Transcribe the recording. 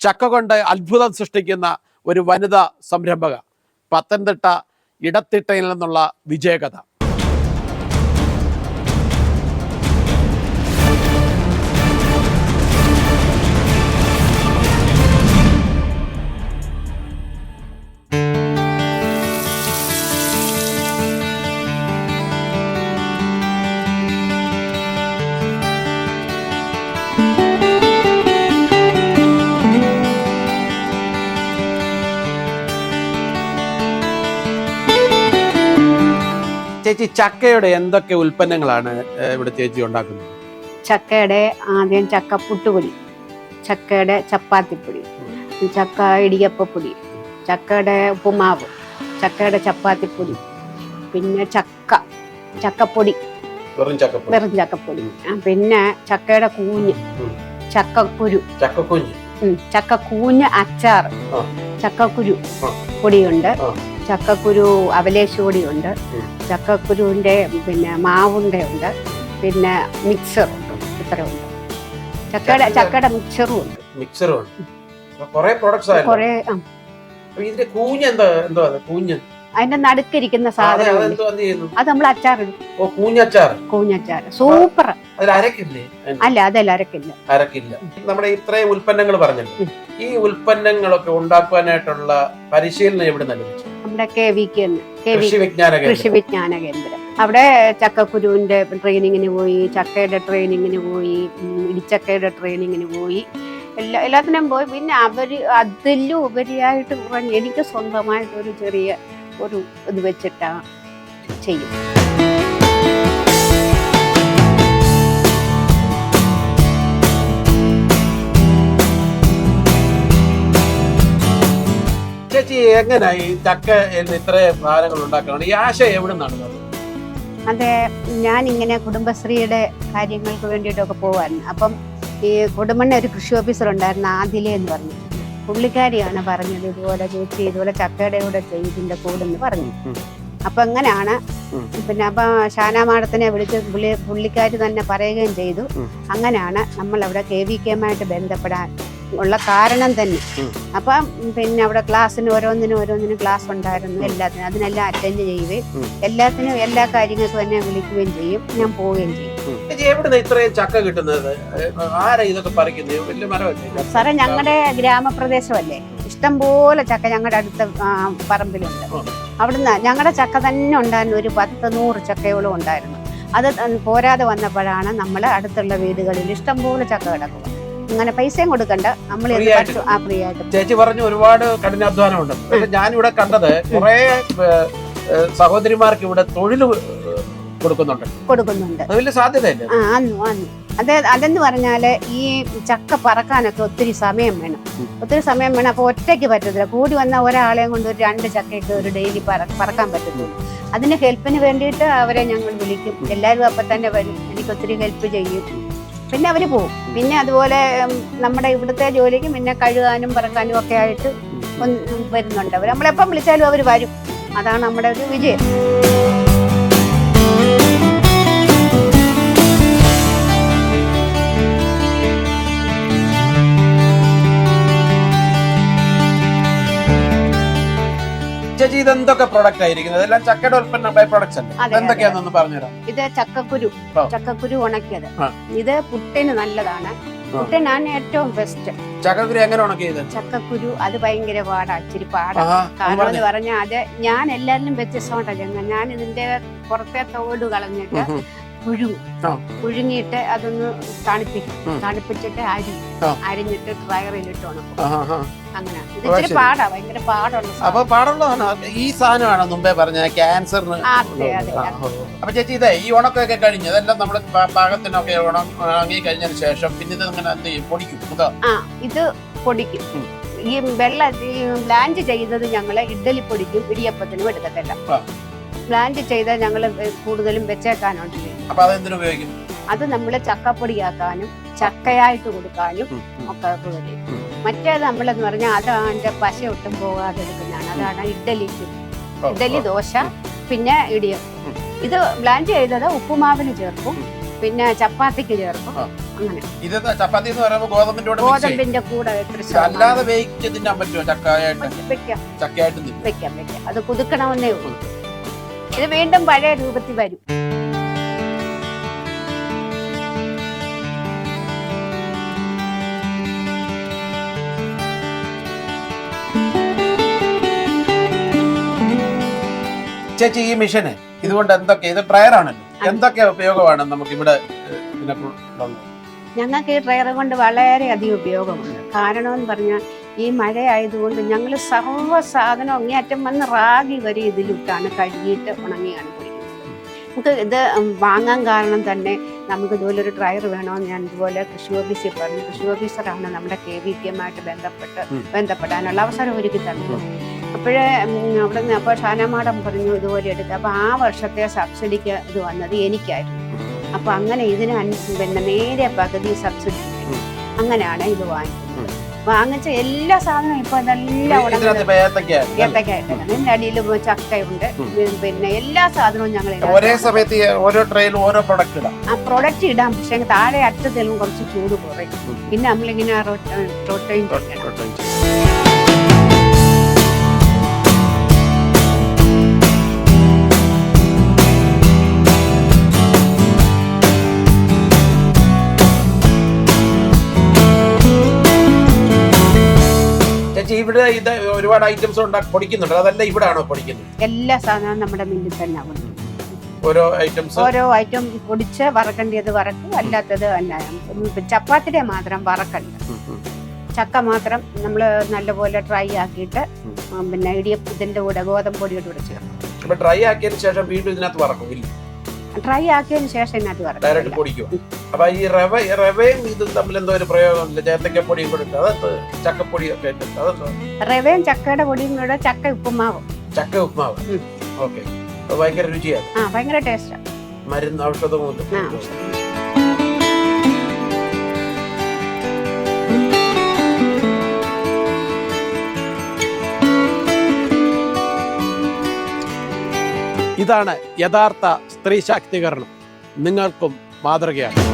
ചക്ക കൊണ്ട് അത്ഭുതം സൃഷ്ടിക്കുന്ന ഒരു വനിതാ സംരംഭക. പത്തനംതിട്ട ഇടത്തിട്ടയിൽ നിന്നുള്ള വിജയകഥ. ചേച്ചി ചക്കയുടെ എന്തൊക്കെ ഉൽപ്പന്നങ്ങളാണ് ഇവിടെ ചേച്ചി ഉണ്ടാക്കുന്നത്? ചക്കയുടെ ആദ്യം ചക്ക പുട്ടുപൊടി ചക്കയുടെ ചപ്പാത്തിപ്പൊടി ചക്ക ഇടിയപ്പപ്പൊടി ചക്കയുടെ ഉപ്പുമാവ് ചക്കയുടെ ചപ്പാത്തിപ്പൊടി പിന്നെ ചക്ക ചക്കപ്പൊടി. വെറും ചക്കപ്പൊടി. വെറും ചക്കപ്പൊടി. പിന്നെ ചക്കയുടെ കൂഞ്ഞ്. ചക്കക്കുരു. ചക്കക്കുഞ്ഞ്. ചക്കക്കൂഞ്ഞ് അച്ചാർ. ചക്കക്കുരു പൊടിയുണ്ട്. ചക്കക്കുരു അവലേശോടിയുണ്ട് ചക്കക്കുരുവിന്റെ പിന്നെ മാവുണ്ട ഉണ്ട്. പിന്നെ മിക്സർ ഇത്രയുണ്ട് ചക്കയുടെ ചക്ക- ചക്കയുടെ മിക്സറും ഉണ്ട്. മിക്സറും ഉണ്ട്. കുറേ പ്രോഡക്ട്സ് കുറേ ഇതിന്റെ കൂഞ്ഞ് എന്താ എന്തോ കൂഞ്ഞ്. അതിന്റെ നടുക്കിരിക്കുന്ന സാധനം അത് നമ്മൾ അച്ചാറിടും. ഓ കൂഞ്ഞച്ചാർ കൂഞ്ഞച്ചാർ സൂപ്പർ. അല്ല അതല്ല അരക്കില്ല. അരക്കില്ല. നമ്മുടെ ഇത്രയും ഉൽപ്പന്നങ്ങൾ പറഞ്ഞല്ലോ. ഈ ഉൽപ്പന്നങ്ങളൊക്കെ ഉണ്ടാക്കാനായിട്ടുള്ള പരിശീലനം എവിടെ ലഭിച്ചു? നമ്മുടെ കെ വി കെ എന്ന് കൃഷി വിജ്ഞാന കൃഷി കേന്ദ്രം വിജ്ഞാന കേന്ദ്രം. അവിടെ ചക്കക്കുരുവിന്റെ ട്രെയിനിങ്ങിന് പോയി ചക്കയുടെ ട്രെയിനിങ്ങിന് പോയി ഇടിച്ചക്കയുടെ ട്രെയിനിങ്ങിന് പോയി. എല്ലാ എല്ലാത്തിനും പോയി. പിന്നെ അവർ അതിലും ഉപരിയായിട്ട് പറഞ്ഞു എനിക്ക് സ്വന്തമായിട്ട് ഒരു ചെറിയ ഒരു ഇത് വെച്ചിട്ടാണ് ചെയ്യും. ചേച്ചി എങ്ങനെ ഈ ചക്ക എന്ന് ഇത്രയും സാധനങ്ങൾ ഉണ്ടാക്കണം ഈ ആശയം എവിടെ നിന്നാണ് അതെ ഞാൻ ഇങ്ങനെ കുടുംബശ്രീയുടെ കാര്യങ്ങൾക്ക് വേണ്ടിയിട്ടൊക്കെ പോവായിരുന്നു. അപ്പം ഈ കൊടുമണ്ണ ഒരു കൃഷി ഓഫീസർ ഉണ്ടായിരുന്നു ആദിലെ എന്ന് പറഞ്ഞു. പുള്ളിക്കാരിയാണ് പറഞ്ഞത് ഇതുപോലെ ചേച്ചി ഇതുപോലെ ചക്കയുടെ കൂടെ ചെയ്തിന്റെ കൂടെന്ന് പറഞ്ഞു. അപ്പം എങ്ങനെയാണ് പിന്നെ അപ്പൊ ഷാന മാഡത്തിനെ വിളിച്ച് പുള്ളി പുള്ളിക്കാരി തന്നെ പറയുകയും ചെയ്തു. അങ്ങനെയാണ് നമ്മൾ അവിടെ കെ വി കെയുമായിട്ട് ബന്ധപ്പെടാൻ ഉള്ള കാരണം തന്നെ. അപ്പൊ പിന്നെ അവിടെ ക്ലാസ്സിന് ഓരോന്നിനും ഓരോന്നിനും ക്ലാസ് ഉണ്ടായിരുന്നു എല്ലാത്തിനും. അതിനെല്ലാം അറ്റൻഡ് ചെയ്യുകയും എല്ലാത്തിനും എല്ലാ കാര്യങ്ങൾക്കും എന്നെ വിളിക്കുകയും ചെയ്യും. ഞാൻ പോവുകയും ചെയ്യും. ചേച്ചി എവിടുന്ന് ഇത്രയും ചക്ക കിട്ടുന്നത്? ആരാ ഇതൊക്കെ പറിക്കുന്നത് സാറേ ഞങ്ങളുടെ ഗ്രാമപ്രദേശമല്ലേ? ഇഷ്ടം പോലെ ചക്ക ഞങ്ങളുടെ അടുത്ത പറമ്പിലുണ്ട്. അവിടുന്ന് ഞങ്ങളുടെ ചക്ക തന്നെ ഉണ്ടായിരുന്നു. ഒരു പത്ത് നൂറ് ചക്കയോളം ഉണ്ടായിരുന്നു. അത് പോരാതെ വന്നപ്പോഴാണ് നമ്മൾ അടുത്തുള്ള വീടുകളിൽ ഇഷ്ടം പോലെ ചക്ക കിടക്കുക അങ്ങനെ പൈസയും കൊടുക്കണ്ട. നമ്മൾ ആ ഫ്രീ ആയിട്ട് ചേച്ചി പറഞ്ഞു ഒരുപാട് കഠിനാധ്വാനം ഉണ്ട് പക്ഷെ ഇവിടെ കണ്ടത് കുറെ സഹോദരിമാർക്ക് ഇവിടെ തൊഴിൽ കൊടുക്കുന്നുണ്ട്. കൊടുക്കുന്നുണ്ട്. വലിയ സാധ്യതയല്ലേ? ആ അതെ അതെന്ന് പറഞ്ഞാൽ ഈ ചക്ക പറക്കാനൊക്കെ ഒത്തിരി സമയം വേണം. ഒത്തിരി സമയം വേണം. അപ്പൊ ഒറ്റയ്ക്ക് പറ്റത്തില്ല. കൂടി വന്ന ഒരാളെയും കൊണ്ട് ഒരു രണ്ട് ചക്കയൊക്കെ ഒരു ഡെയിലി പറക്കാൻ പറ്റത്തുള്ളൂ. അതിന് ഹെൽപ്പിന് വേണ്ടിയിട്ട് അവരെ ഞങ്ങൾ വിളിക്കും. എല്ലാവരും അപ്പൊ തന്നെ വരും. എനിക്ക് ഒത്തിരി ഹെൽപ്പ് ചെയ്യും. പിന്നെ അവർ പോകും പിന്നെ അതുപോലെ നമ്മുടെ ഇവിടുത്തെ ജോലിക്ക് പിന്നെ കഴുകാനും പറക്കാനും ഒക്കെ ആയിട്ട് വരുന്നുണ്ട്. അവർ നമ്മളെപ്പം വിളിച്ചാലും അവർ വരും. അതാണ് നമ്മുടെ ഒരു വിജയം. ഇതെന്തൊക്കെ പ്രൊഡക്റ്റ് ആയിരിക്കുന്നത്? ഇതെല്ലാം ചക്കയുടെ ഉൽപ്പന്നം ബൈ പ്രൊഡക്ട്സ് അല്ലേ എന്തൊക്കെയാണെന്ന് പറഞ്ഞുതരാം ഇത് ചക്കക്കുരു. ചക്കക്കുരു ഉണക്കിയത്. ഇത് പുട്ടിന് നല്ലതാണ്. പുട്ടിനാണ് ഏറ്റവും ബെസ്റ്റ് ചക്കക്കുരു എങ്ങനെ ഉണക്കിയത്? ചക്കക്കുരു അത് ഭയങ്കര പാടാ ഇച്ചിരി പാടാ. കാരണം എന്ന് പറഞ്ഞാൽ അത് ഞാൻ എല്ലാവരിലും വ്യത്യസ്തമായിട്ടാ ഞാൻ ഇതിന്റെ പുറത്തെ തോട് കളഞ്ഞിട്ട്. പുഴുങ്ങും. പുഴുങ്ങിയിട്ട് അതൊന്ന് തണുപ്പിക്കും. തണുപ്പിച്ചിട്ട് അരി. അരിഞ്ഞിട്ട് ഡ്രയറിലിട്ട് ഉണക്കും. അങ്ങനെ ഇച്ചിരി. പാടാ ഭയങ്കര പാടുള്ള. അപ്പൊ പാടുള്ളതാണ് ഈ സാധനമാണ് മുമ്പേ പറഞ്ഞ ക്യാൻസറിന്. അപ്പൊ ചേച്ചി ഇതേ ഈ ഉണക്കൊക്കെ കഴിഞ്ഞ് ഇതെല്ലാം നമ്മുടെ പാകത്തിനൊക്കെ ഉണ ഉണങ്ങി കഴിഞ്ഞതിന് ശേഷം പിന്നെ ഇത് ഇങ്ങനെ എന്ത് ചെയ്യും പൊടിക്കും ആ ഇത് പൊടിക്കും ഈ വെള്ള ബ്ലാഞ്ച് ചെയ്തത് ഞങ്ങൾ ഇഡ്ഡലി പൊടിക്കും ഇടിയപ്പത്തിനും എടുക്കത്തില്ല ചെയ്താൽ ചെയ്ത ഞങ്ങൾ കൂടുതലും വെച്ചേക്കാനുണ്ട്. അത് നമ്മൾ ചക്കപ്പൊടിയാക്കാനും ചക്കയായിട്ട് കൊടുക്കാനും. ഒക്കെ ഉപകരിക്കും മറ്റേത് നമ്മളെന്ന് പറഞ്ഞാൽ അത് അതിന്റെ പശ ഒട്ടും പോകാതെ എടുക്കുന്നതാണ്. അതാണ് ഇഡ്ഡലിക്ക് ഇഡ്ഡലി ദോശ പിന്നെ ഇടിയും. ഇത് ബ്ലാൻഡ് ചെയ്തത് ഉപ്പുമാവിന് ചേർക്കും. പിന്നെ ചപ്പാത്തിക്ക് ചേർക്കും. അങ്ങനെ. ഇത് ചപ്പാത്തി എന്ന് പറയുമ്പോൾ ഗോതമ്പിന്റെ കൂടെ ഗോതമ്പിന്റെ കൂടെ എത്ര ഇത് അല്ലാതെ ശതമാനം. വേവിച്ച് തിന്നാൻ പറ്റുമോ? ചക്കയായിട്ട്? വെക്കാം ചക്കയായിട്ട് വെക്കാം വെക്കാം. അത് കുതുക്കണമെന്നേ ഉള്ളൂ. ഇത് വീണ്ടും പഴയ രൂപത്തിൽ വരും. ചേച്ചി ഈ മിഷന് ഇതുകൊണ്ട് എന്തൊക്കെ ഇത് ഡ്രയർ ആണല്ലോ എന്തൊക്കെ ഉപയോഗമാണ് നമുക്ക് ഇവിടെ ഞങ്ങൾക്ക് ഈ ഡ്രയർ കൊണ്ട് വളരെയധികം ഉപയോഗമുണ്ട്. കാരണം എന്ന് പറഞ്ഞാൽ ഈ മഴയായതുകൊണ്ട് ഞങ്ങൾ സർവ സാധനം അങ്ങേയറ്റം വന്ന് റാഗി വരെ ഇതിലിട്ടാണ് കഴുകിയിട്ട് ഉണങ്ങിയാണ് നമുക്ക് ഇത് വാങ്ങാൻ കാരണം തന്നെ നമുക്ക് ഇതുപോലെ ഒരു ഡ്രയർ വേണമെന്ന് ഞാൻ ഇതുപോലെ കൃഷി ഓഫീസിൽ പറഞ്ഞു. കൃഷി ഓഫീസറാണ് നമ്മുടെ കെ വി പി എമ്മായിട്ട് ബന്ധപ്പെട്ട് ബന്ധപ്പെടാനുള്ള അവസരം ഒരുക്കി തന്നത്. അപ്പോഴേ അവിടെ നിന്ന് അപ്പോൾ ഷാനമാടം പറഞ്ഞു ഇതുപോലെ എടുക്കുക അപ്പോൾ ആ വർഷത്തെ സബ്സിഡിക്ക് ഇത് വന്നത് എനിക്കായിരുന്നു. അപ്പോൾ അങ്ങനെ ഇതിന് പിന്നെ നേരെ പകുതി സബ്സിഡി അങ്ങനെയാണ് ഇത് വാങ്ങിക്കുന്നത്. വാങ്ങിച്ച എല്ലാ സാധനവും ഇപ്പൊ എല്ലാം ഇതിന്റെ അടിയിൽ ചക്കയുണ്ട്. പിന്നെ എല്ലാ സാധനവും ഞങ്ങൾ ഒരേ സമയത്ത് ഓരോ ട്രെയിൻ ഓരോ പ്രൊഡക്റ്റ് ഇടാം. ആ പ്രൊഡക്റ്റ് ഇടാം. പക്ഷെ താഴെ അറ്റത്തിലും കുറച്ച് ചൂട് കുറയും. പിന്നെ നമ്മളിങ്ങനെ റൊട്ടൈൻ ഇവിടെ ഇത് ഒരുപാട് ഐറ്റംസ് ഉണ്ടാക്കി പൊടിക്കുന്നുണ്ട്. അതല്ല ഇവിടെ ആണോ പൊടിക്കുന്നത്? എല്ലാ സാധനവും നമ്മുടെ മില്ലിൽ തന്നെ ഉണ്ട്. ഓരോ ഐറ്റംസ് ഓരോ ഐറ്റം പൊടിച്ച് വറക്കേണ്ടത് വറക്കും അല്ലാത്തത് അല്ല. ചപ്പാത്തിയുടെ മാത്രം വറക്കണ്ട. ചക്ക മാത്രം നമ്മൾ നല്ലപോലെ ഡ്രൈ ആക്കിയിട്ട് പിന്നെ ഇടിയപ്പത്തിന്റെ കൂടെ ഗോതമ്പൊടിയോട് കൂടെ ചേർക്കും. ഡ്രൈ ആക്കിയതിന് ശേഷം വീണ്ടും ഇതിനകത്ത് വറക്കും ഡ്രൈ ആക്കിയതിന് ശേഷം ഇതിനകത്ത് ഡയറക്റ്റ് വറക്കും പൊടിക്കും. അപ്പൊ ഈ റവ റവയും ഇതും തമ്മിൽ എന്തോ ഒരു പ്രയോഗമില്ല ചേത്തക്കപ്പൊടിയും കൂടെ ഇട്ട് അതെന്ത് ചക്കപ്പൊടിയും ഒക്കെ റവയും ചക്കയുടെ പൊടിയും കൂടെ ചക്ക ഉപ്പുമാവ്. ചക്ക ഉപ്മാവ് ഉം. ഓക്കെ. ഭയങ്കര രുചിയാണ്. ആ ഭയങ്കര ടേസ്റ്റാണ് മരുന്ന് ഔഷധവും ആ ഇതാണ് യഥാർത്ഥ സ്ത്രീ ശാക്തീകരണം നിങ്ങൾക്കും മാതൃകയാണ്